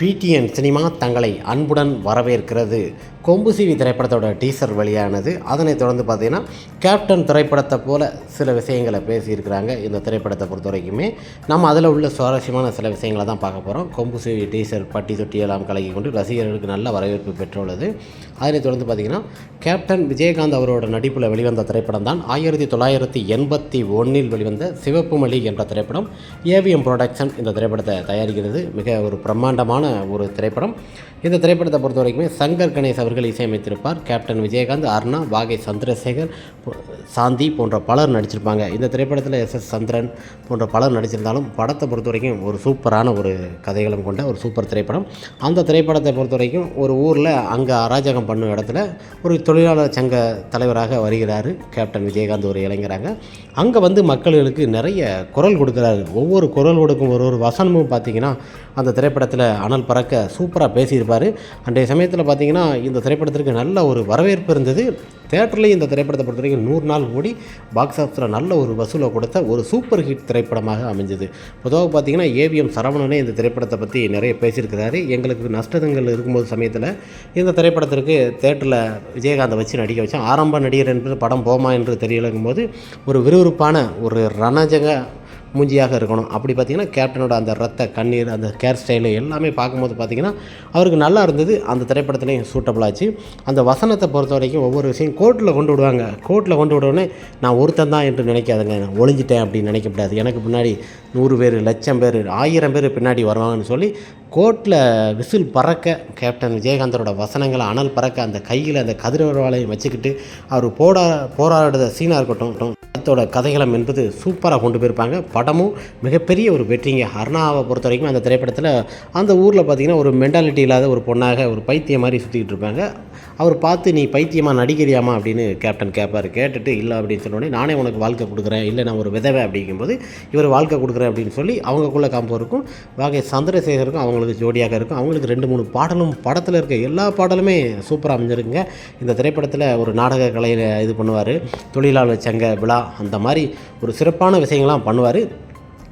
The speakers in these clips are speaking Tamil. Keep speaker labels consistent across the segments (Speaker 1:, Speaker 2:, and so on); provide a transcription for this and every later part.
Speaker 1: பிடிஎன் சினிமா தங்களை அன்புடன் வரவேற்கிறது. கொம்புசிவி திரைப்படத்தோட டீசர் வெளியானது. அதனைத் தொடர்ந்து பார்த்தீங்கன்னா கேப்டன் திரைப்படத்தை போல சில விஷயங்களை பேசியிருக்கிறாங்க இந்த திரைப்படத்தை பொறுத்த வரைக்குமே. நம்ம அதில் உள்ள சுவாரஸ்யமான சில விஷயங்களை தான் பார்க்க போகிறோம் கொம்புசிவி டீசர் பட்டி தொட்டி எல்லாம் கலக்கி கொண்டு ரசிகர்களுக்கு நல்ல வரவேற்பு பெற்றுள்ளது. அதனைத் தொடர்ந்து பார்த்தீங்கன்னா கேப்டன் விஜயகாந்த் அவரோட நடிப்பில் வெளிவந்த திரைப்படம் தான் ஆயிரத்தி தொள்ளாயிரத்தி எண்பத்தி ஒன்றில் வெளிவந்த சிவப்பு மலி என்ற திரைப்படம். ஏவிஎம் ப்ரொடக்ஷன் இந்த திரைப்படத்தை தயாரிக்கிறது. மிக ஒரு பிரம்மாண்டமான ஒரு திரைப்படம். இந்த திரைப்படத்தை பொறுத்த வரைக்குமே சங்கர் கணேஷ் அவர்கள் இசையமைத்திருப்பார். கேப்டன் விஜயகாந்த் அர்ணா வாகை சந்திரசேகர் சாந்தி போன்ற பலர் நடிச்சிருப்பாங்க. இந்த திரைப்படத்தில் எஸ் எஸ் சந்திரன் போன்ற பலர் நடிச்சிருந்தாலும் படத்தை பொறுத்த வரைக்கும் ஒரு சூப்பரான ஒரு கதைகளும் கொண்ட ஒரு சூப்பர் திரைப்படம். அந்த திரைப்படத்தை பொறுத்த வரைக்கும் ஒரு ஊரில் அங்கே அராஜகம் பண்ணும் இடத்துல ஒரு தொழிலாளர் சங்க தலைவராக வருகிறார் கேப்டன் விஜயகாந்த் ஒரு இளைஞராங்க அங்கே வந்து மக்களுக்கு நிறைய குரல் கொடுக்குறாரு. ஒவ்வொரு குரல் கொடுக்கும் ஒரு ஒரு வசனமும் பார்த்திங்கன்னா அந்த திரைப்படத்தில் அனல் பறக்க சூப்பராக பேசியிருப்பார். அன்றைய சமயத்தில் பார்த்தீங்கன்னா இந்த திரைப்படத்திற்கு நல்ல ஒரு வரவேற்பு இருந்தது. தேட்டர்லேயும் இந்த திரைப்படத்தை பொறுத்த வரைக்கும் நூறு நாள் ஓடி பாக்ஸ் ஆஃபீஸில் நல்ல ஒரு வசூலை கொடுத்த ஒரு சூப்பர் ஹிட் திரைப்படமாக அமைஞ்சது. பொதுவாக பார்த்தீங்கன்னா ஏவிஎம் சரவணனே இந்த திரைப்படத்தை பற்றி நிறைய பேசியிருக்கிறாரு. எங்களுக்கு நஷ்டங்கள் இருக்கும்போது சமயத்தில் இந்த திரைப்படத்திற்கு தேட்டரில் விஜயகாந்தை வச்சு நடிக்க வச்சோம் ஆரம்ப நடிகர் என்பது படம் போமா என்று தெரியலங்கும் போது ஒரு விறுவிறுப்பான ஒரு ரணஜக மூஞ்சியாக இருக்கணும். அப்படி பார்த்தீங்கன்னா கேப்டனோட அந்த ரத்த கண்ணீர் அந்த கேர் ஸ்டைலு எல்லாமே பார்க்கும்போது பார்த்திங்கன்னா அவருக்கு நல்லா இருந்தது. அந்த திரைப்படத்துலையும் சூட்டபுளாச்சு அந்த வசனத்தை பொறுத்த வரைக்கும் ஒவ்வொரு விஷயம் கோர்ட்டில் கொண்டு விடுவாங்க. கோர்ட்டில் கொண்டு விட உடனே நான் ஒருத்தன் தான் என்று நினைக்காதுங்க. நான் ஒழிஞ்சிட்டேன் அப்படின்னு நினைக்கக்கூடாது எனக்கு பின்னாடி நூறு பேர் லட்சம் பேர் ஆயிரம் பேர் பின்னாடி வருவாங்கன்னு சொல்லி கோர்ட்டில் விசில் பறக்க கேப்டன் விஜயகாந்தரோட வசனங்களை அனல் பறக்க அந்த கையில் அந்த கதிரவாளையும் வச்சுக்கிட்டு அவர் போடா போராடுற சீனாக இருக்கட்டும். படத்தோட கதைகளம் என்பது சூப்பராக கொண்டு போயிருப்பாங்க. படமும் மிகப்பெரிய ஒரு வெற்றிங்க. அருணாவை பொறுத்த வரைக்கும் அந்த திரைப்படத்தில் அந்த ஊரில் பார்த்தீங்கன்னா ஒரு மென்டாலிட்டி இல்லாத ஒரு பொண்ணாக ஒரு பைத்தியம் மாதிரி சுற்றிக்கிட்டு இருப்பாங்க. அவர் பார்த்து நீ பைத்தியமாக நடிக்கிறியாமா அப்படின்னு கேப்டன் கேட்பார் கேட்டுட்டு இல்லை அப்படின்னு சொன்னோடனே நானே உனக்கு வாழ்க்கை கொடுக்குறேன். இல்லை நான் ஒரு விதவை. அப்படிங்கும்போது இவர் வாழ்க்கை கொடுக்குறேன் அப்படின்னு சொல்லி அவங்களுக்குள்ள காம்போ இருக்கும். வாகை சந்திரசேகருக்கும் அவங்களுக்கு ஜோடியாக இருக்கும். அவங்களுக்கு ரெண்டு மூணு பாடலும் படத்தில் இருக்க எல்லா பாடலுமே சூப்பராக அமைஞ்சிருக்குங்க. இந்த திரைப்படத்தில் ஒரு நாடக கலையில் இது பண்ணுவார். தொழிலாளர் சங்க விழா அந்த மாதிரி ஒரு சிறப்பான விஷயங்கள்லாம் பண்ணுவார்.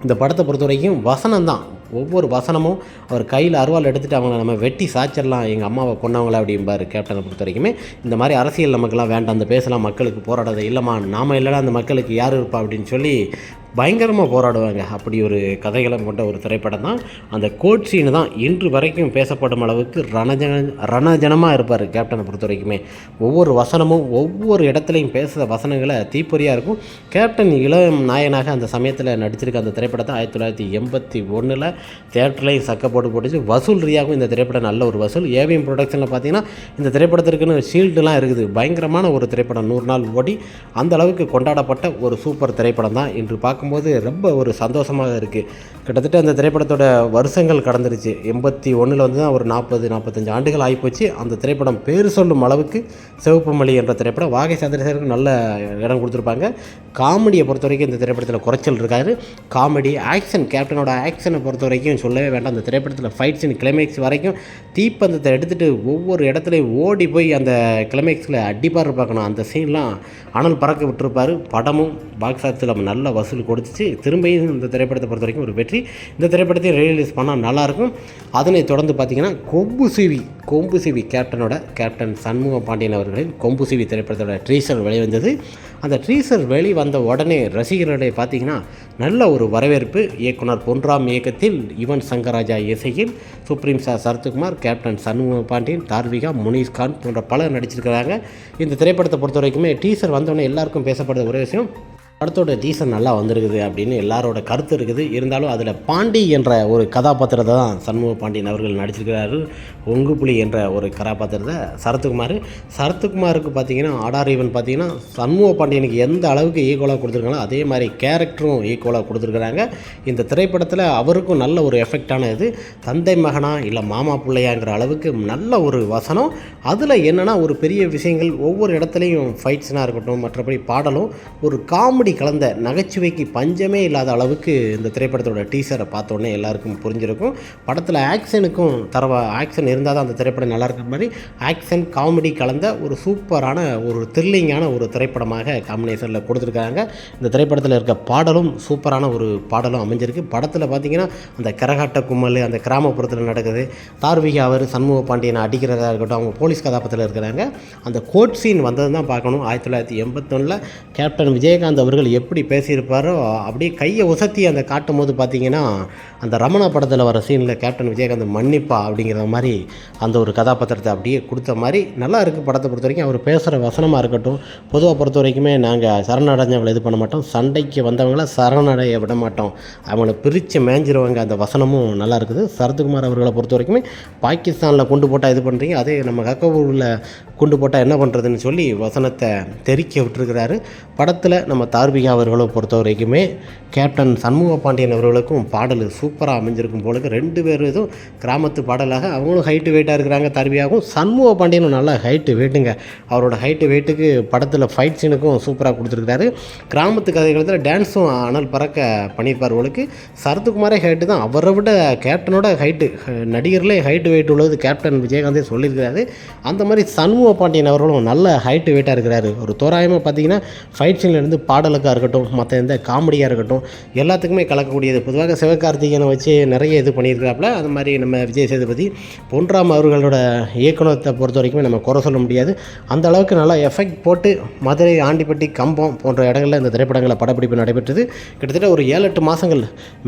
Speaker 1: இந்த படத்தை பொறுத்த வரைக்கும் வசனம் தான் ஒவ்வொரு வசனமும் அவர் கையில் அருவாள் எடுத்துகிட்டு அவங்கள நம்ம வெட்டி சாச்சிடலாம் எங்கள் அம்மாவை கொண்டவங்களா அப்படிம்பார் கேப்டனை பொறுத்த வரைக்குமே இந்த மாதிரி அரசியல் நமக்கெல்லாம் வேண்டாம் அந்த பேசலாம் மக்களுக்கு போராடாத இல்லைம்மா நாம இல்லைனா அந்த மக்களுக்கு யார் இருப்பா அப்படின்னு சொல்லி பயங்கரமாக போராடுவாங்க. அப்படி ஒரு கதைகளம் கொண்ட ஒரு திரைப்படம் தான். அந்த கோட் சீனு தான் இன்று வரைக்கும் பேசப்படும் அளவுக்கு ரணஜன ரணஜனமாக இருப்பார் கேப்டனை பொறுத்த வரைக்குமே. ஒவ்வொரு வசனமும் ஒவ்வொரு இடத்துலையும் பேசுகிற வசனங்களை தீப்பொறியாக இருக்கும். கேப்டன் இளம் நாயனாக அந்த சமயத்தில் நடிச்சிருக்க அந்த திரைப்படத்தை ஆயிரத்தி தொள்ளாயிரத்தி எண்பத்தி ஒன்றில் தேட்டர்லையும் சக்க போட்டு போட்டுச்சு. வசூல் ரீதியாகவும் இந்த திரைப்படம் நல்ல ஒரு வசூல். ஏவிஎம் ப்ரொடக்ஷனில் பார்த்தீங்கன்னா இந்த திரைப்படத்திற்குன்னு ஷீல்டுலாம் இருக்குது. பயங்கரமான ஒரு திரைப்படம். நூறு நாள் ஓடி அந்த அளவுக்கு கொண்டாடப்பட்ட ஒரு சூப்பர் திரைப்படம் தான் இன்று பார்க்கும்போது ரொம்ப ஒரு சந்தோஷமாக இருக்குது கிட்டத்தட்ட அந்த திரைப்படத்தோட வருஷங்கள் கடந்துருச்சு. எண்பத்தி ஒன்றில் வந்து தான் ஒரு நாற்பது நாற்பத்தஞ்சு ஆண்டுகள் ஆகிப்போச்சு. அந்த திரைப்படம் பேர் சொல்லும் அளவுக்கு சிவப்பு மொழி என்ற திரைப்படம் வாகை சந்திரசேகருக்கு நல்ல இடம் கொடுத்துருப்பாங்க. காமெடியை பொறுத்த வரைக்கும் இந்த திரைப்படத்தில் குறைச்சல் இருக்காது. காமெடி ஆக்ஷன் கேப்டனோட ஆக்ஷனை பொறுத்த வரைக்கும் சொல்லவே வேண்டாம். அந்த திரைப்படத்தில் ஃபைட் சீன் கிளைமேக்ஸ் வரைக்கும் தீப்பந்தத்தை எடுத்துகிட்டு ஒவ்வொரு இடத்துலையும் ஓடி போய் அந்த கிளைமேக்ஸில் அடிப்பார் பார்க்கணும். அந்த சீன்லாம் அனல் பறக்க விட்டுருப்பார். படமும் பாக்ஸ் ஆஃபீஸில் நல்ல வசூல் கொடுத்துச்சு. திரும்பியும் இந்த திரைப்படத்தை பொறுத்த வரைக்கும் ஒரு வெற்றி. இந்த திரைப்படத்தையும் ரிலீஸ் பண்ணால் நல்லாயிருக்கும். அதனை தொடர்ந்து பார்த்தீங்கன்னா கொம்பு சிவி கொம்பு சிவி கேப்டனோட கேப்டன் சண்முக பாண்டியன் அவர்களின் கொம்பு சிவி திரைப்படத்தோட ட்ரீசர் வெளிவந்தது. அந்த ட்ரீசர் வெளிவந்த உடனே ரசிகர்களை பார்த்தீங்கன்னா நல்ல ஒரு வரவேற்பு. இயக்குனர் பொன்ராம் இயக்கத்தில் யுவன் சங்கராஜா இசையில் supreme star Sarathkumar captain Shanmuga Pandian Tharvika Muneeshkhan போன்ற பலர் நடிச்சிருக்கிறாங்க. இந்த திரைப்படத்தை பொறுத்த வரைக்குமே டீசர் வந்தோடனே எல்லாருக்கும் பேசப்படுற ஒரே விஷயம் படத்தோட டீசர் நல்லா வந்திருக்குது அப்படின்னு எல்லாரோட கருத்து இருக்குது. இருந்தாலும் அதில் பாண்டி என்ற ஒரு கதாபாத்திரத்தை தான் சண்முக பாண்டியன் அவர்கள் நடிச்சிருக்கிறாரு. ஒங்கு புலி என்ற ஒரு கதாபாத்திரத்தை சரத்குமார். சரத்குமாருக்கு பார்த்தீங்கன்னா ஆடார் ஈவன் பார்த்தீங்கன்னா சண்முக பாண்டியனுக்கு எந்த அளவுக்கு ஈக்குவலாக கொடுத்துருக்காங்களோ அதே மாதிரி கேரக்டரும் ஈக்குவலாக கொடுத்துருக்குறாங்க. இந்த திரைப்படத்தில் அவருக்கும் நல்ல ஒரு எஃபெக்டான இது தந்தை மகனா இல்லை மாமா பிள்ளையாங்கிற அளவுக்கு நல்ல ஒரு வசனம். அதில் என்னென்னா ஒரு பெரிய விஷயங்கள் ஒவ்வொரு இடத்துலையும் ஃபைட்ஸ்னாக இருக்கட்டும் மற்றபடி பாடலும் ஒரு காமெடி கலந்த நகைச்சுவைக்கு பஞ்சமே இல்லாத அளவுக்கு இந்த திரைப்படத்தோட டீசரை பார்த்தோன்னே எல்லாருக்கும் புரிஞ்சிருக்கும். படத்தில் ஆக்ஷனுக்கும் தரவா ஆக்ஷன் இருந்தால் தான் அந்த திரைப்படம் நல்லா இருக்கிற மாதிரி ஆக்ஷன் காமெடி கலந்த ஒரு சூப்பரான ஒரு த்ரில்லிங்கான ஒரு திரைப்படமாக காம்பினேஷனில் கொடுத்துருக்காங்க. இந்த திரைப்படத்தில் இருக்க பாடலும் சூப்பரான ஒரு பாடலும் அமைஞ்சிருக்கு. படத்தில் பார்த்தீங்கன்னா அந்த கரகாட்ட கும்மல் அந்த கிராமப்புறத்தில் நடக்குது. தார்விகா அவர் சண்முக பாண்டியனை அடிக்கிறதா இருக்கட்டும் அவங்க போலீஸ் கதாபாத்திரத்தில் இருக்கிறாங்க. அந்த கோட் சீன் வந்தது தான் பார்க்கணும். ஆயிரத்தி தொள்ளாயிரத்தி எண்பத்தொன்னில் கேப்டன் விஜயகாந்த் அவர் அவர்கள் எப்படி பேசியிருப்பாரோ அப்படியே கையை உசத்தி அந்த காட்டும் போது பார்த்தீங்கன்னா அந்த ரமணா படத்தில் வர சீனில் கேப்டன் விஜயகாந்த் மன்னிப்பா அப்படிங்கிற மாதிரி அந்த ஒரு கதாபாத்திரத்தை அப்படியே கொடுத்த மாதிரி நல்லா இருக்குது படத்தை பொறுத்த வரைக்கும். அவர் பேசுகிற வசனமாக இருக்கட்டும் பொதுவாக பொறுத்த வரைக்குமே நாங்கள் சரணடைஞ்சவங்களை இது பண்ண மாட்டோம். சண்டைக்கு வந்தவங்கள சரணடைய விட மாட்டோம். அவங்கள பிரித்து மேஞ்சிருவாங்க. அந்த வசனமும் நல்லா இருக்குது. சரத்குமார் அவர்களை பொறுத்த வரைக்குமே பாகிஸ்தானில் கொண்டு போட்டால் இது பண்ணுறீங்க அதே நம்ம கக்கபூரில் கொண்டு போட்டால் என்ன பண்ணுறதுன்னு சொல்லி வசனத்தை தெரிக்க விட்டுருக்கிறாரு. படத்தில் நம்ம தார்பிகா அவர்களும் பொறுத்த வரைக்குமே கேப்டன் சண்முக பாண்டியன் அவர்களுக்கும் பாடல் சூப்பராக அமைஞ்சிருக்கும் போல ரெண்டு பேரும் இதுவும் கிராமத்து பாடலாக அவங்களும் ஹைட்டு வெயிட்டாக இருக்கிறாங்க. தர்பியாகவும் சண்முக பாண்டியனும் நல்லா ஹைட்டு வெயிட்டுங்க அவரோட ஹைட்டு வெயிட்டுக்கு படத்தில் ஃபைட் சீனுக்கும் சூப்பராக கொடுத்துருக்காரு கிராமத்து கதைகளத்தில் டான்ஸும் அனல் பறக்க பண்ணியிருப்பார் அவளுக்கு சரத்குமாரே ஹைட்டு தான். அவரை விட கேப்டனோட ஹைட்டு நடிகர்லே ஹைட்டு வெயிட் உள்ளது கேப்டன் விஜயகாந்தே சொல்லியிருக்கிறாரு. அந்த மாதிரி சண்முக பாண்டியன் அவர்களும் நல்ல ஹைட்டு வெயிட்டாக இருக்கிறாரு. ஒரு தோராயமாக பார்த்தீங்கன்னா ஃபைட் சீன்லேருந்து பாடலுக்காக இருக்கட்டும் மற்ற எந்த காமெடியாக இருக்கட்டும் எல்லாத்துக்குமே கலக்கக்கூடியது. பொதுவாக சிவகார்த்திகேயனை வச்சு நிறைய இது பண்ணியிருக்கிறாப்புல. அது மாதிரி நம்ம விஜய் சேதுபதி பொன்ராம் அவர்களோட இயக்குனத்தை பொறுத்த வரைக்குமே நம்ம குறை சொல்ல முடியாது. அந்த அளவுக்கு நல்லா எஃபெக்ட் போட்டு மதுரை ஆண்டிப்பட்டி கம்பம் போன்ற இடங்களில் இந்த திரைப்படங்களை படப்பிடிப்பு நடைபெற்றது. கிட்டத்தட்ட ஒரு ஏழு எட்டு மாதங்கள்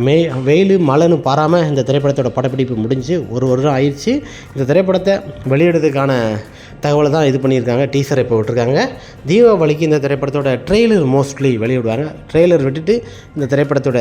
Speaker 1: மே வெயில் மழைன்னு பாராமல் இந்த திரைப்படத்தோட படப்பிடிப்பு முடிஞ்சு ஒரு வருடம் ஆயிடுச்சு. இந்த திரைப்படத்தை வெளியிடுறதுக்கான தகவலை தான் இது பண்ணியிருக்காங்க டீசரை இப்போ விட்டுருக்காங்க. தீபாவளிக்கு இந்த திரைப்படத்தோட ட்ரெய்லர் மோஸ்ட்லி வெளியிடுவாங்க. ட்ரெய்லர் விட்டுட்டு இந்த திரைப்படத்தோட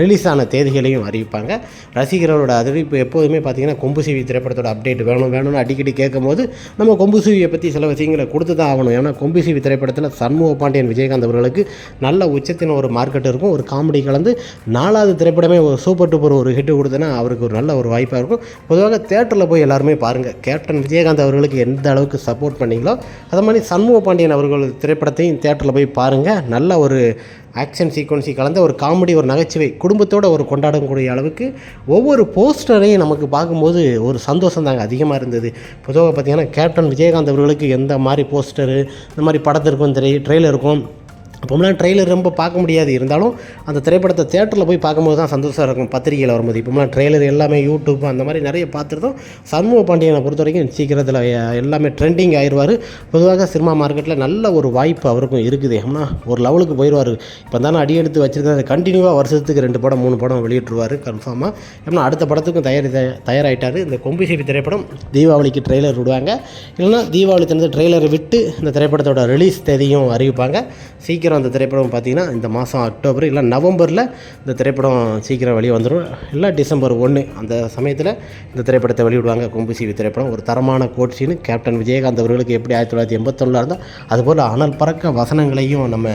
Speaker 1: ரிலீஸ் ஆன தேதிகளையும் அறிவிப்பாங்க. ரசிகர்களோட அறிவிப்பு எப்போதுமே பார்த்தீங்கன்னா கொம்பு சிவி திரைப்படத்தோட அப்டேட் வேணும் வேணும்னு அடிக்கடி கேட்கும்போது நம்ம கொம்பு சிவியை பற்றி சில விஷயங்களை கொடுத்து தான் ஆகணும். ஏன்னா கொம்பு சிவி திரைப்படத்தில் சண்முக பாண்டியன் விஜயகாந்த் அவர்களுக்கு நல்ல உச்சத்தின் ஒரு மார்க்கெட் இருக்கும். ஒரு காமெடி கலந்து நாலாவது திரைப்படமே ஒரு சூப்பர் டூப்பர் ஒரு ஹிட் கொடுத்தனா அவருக்கு ஒரு நல்ல ஒரு வாய்ப்பாக இருக்கும். பொதுவாக தேட்டரில் போய் எல்லாருமே பாருங்கள் கேப்டன் விஜயகாந்த் அவர்களுக்கு எந்த அளவுக்கு சப்போர்ட் பண்ணீங்களோ? அது மாதிரி சண்முக பாண்டியன் அவர்கள் திரைப்படத்தையும் தேட்டரில் போய் பாருங்கள் நல்ல ஒரு ஆக்ஷன் சீக்வன்சி கலந்த ஒரு காமெடி ஒரு நகைச்சுவை குடும்பத்தோடு ஒரு கொண்டாடக்கூடிய அளவுக்கு ஒவ்வொரு போஸ்டரையும் நமக்கு பார்க்கும்போது ஒரு சந்தோஷம் தாங்க அதிகமாக இருந்தது. பொதுவாக பார்த்தீங்கன்னா கேப்டன் விஜயகாந்த் அவர்களுக்கு எந்த மாதிரி போஸ்டரு இந்த மாதிரி படத்திற்கும் திரை ட்ரெய்லர் அப்போம்லாம் ட்ரெய்லர் ரொம்ப பார்க்க முடியாது. இருந்தாலும் அந்த திரைப்படத்தை தேட்டரில் போய் பார்க்கும்போது தான் சந்தோஷம் இருக்கும். பத்திரிகையில் வரும்போது. இப்போம்லாம் ட்ரெய்லர் எல்லாமே யூடியூப் அந்த மாதிரி நிறைய பார்த்துருந்தோம். சண்முக பாண்டியனை பொறுத்த வரைக்கும் சீக்கிரத்தில் எல்லாமே ட்ரெண்டிங் ஆயிடுவார் பொதுவாக சினிமா மார்க்கெட்டில் நல்ல ஒரு வாய்ப்பு அவருக்கும் இருக்குது. ஏன்னா ஒரு லெவலுக்கு போயிடுவார் இப்போ தானே அடி எடுத்து வச்சுருக்காரு. கண்டினியூவாக வருஷத்துக்கு ரெண்டு படம் மூணு படம் வெளியிட்டுருவார். கன்ஃபார்மாக ஏன்னா அடுத்த படத்துக்கும் தயார் தயாராகிட்டார் இந்த கொம்பு சேபி திரைப்படம் தீபாவளிக்கு ட்ரெய்லர் விடுவாங்க. இல்லைன்னா தீபாவளி தந்து ட்ரெய்லரை விட்டு இந்த திரைப்படத்தோட ரிலீஸ் தேதியும் அறிவிப்பாங்க. சீக்கிரம் அந்த திரைப்படம் பார்த்தீங்கன்னா இந்த மாதம் அக்டோபர் இல்லை நவம்பரில் இந்த திரைப்படம் சீக்கிரம் வெளியே வந்துடும். இல்லை டிசம்பர் ஒன்று. அந்த சமயத்தில் இந்த திரைப்படத்தை வெளியிடுவாங்க. கொம்பு சிவி திரைப்படம். ஒரு தரமான கோட்சின்னு கேப்டன் விஜயகாந்த் அவர்களுக்கு எப்படி ஆயிரத்தி தொள்ளாயிரத்தி எண்பத்தொன்னில் இருந்தால் அதுபோல் அனல் பறக்க வசனங்களையும் நம்ம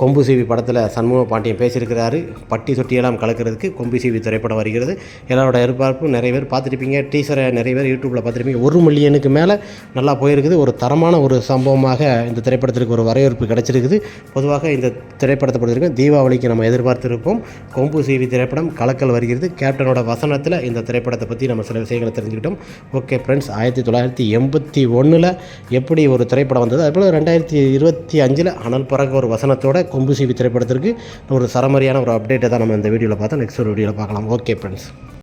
Speaker 1: கொம்பு சீவி படத்தில் சண்முக பாண்டியன் பேசியிருக்கிறாரு. பட்டி தொட்டியெல்லாம் கலக்கிறதுக்கு கொம்பு சீவி திரைப்படம் வருகிறது. எல்லாரோட எதிர்பார்ப்பும் நிறைய பேர் பார்த்துருப்பீங்க. டீசரை நிறைய பேர் யூடியூப்பில் பார்த்துருப்பீங்க. ஒரு மில்லியனுக்கு மேலே நல்லா போயிருக்குது. ஒரு தரமான ஒரு சம்பவமாக இந்த திரைப்படத்திற்கு ஒரு வரவேற்பு கிடச்சிருக்குது. பொதுவாக இந்த திரைப்படத்தை பொறுத்திருக்கும் தீபாவளிக்கு நம்ம எதிர்பார்த்துருப்போம். கொம்பு சீவி திரைப்படம் கலக்கல் வருகிறது. கேப்டனோட வசனத்தில் இந்த திரைப்படத்தை பற்றி நம்ம சில விஷயங்களை தெரிஞ்சுக்கிட்டோம். ஓகே ஃப்ரெண்ட்ஸ் ஆயிரத்தி தொள்ளாயிரத்தி எண்பத்தி ஒன்றில் எப்படி ஒரு திரைப்படம் வந்தது? அதுபோல் ரெண்டாயிரத்தி இருபத்தி அஞ்சில் அனல் பறக்க ஒரு வசனத்தோட கொம்பு சிவி திரைப்படத்திற்கு ஒரு சரமரியான ஒரு அப்டேட்டை தான் நம்ம இந்த வீடியோவில் பார்த்தோம் நெக்ஸ்ட் ஒரு வீடியோவில் பார்க்கலாம். Okay friends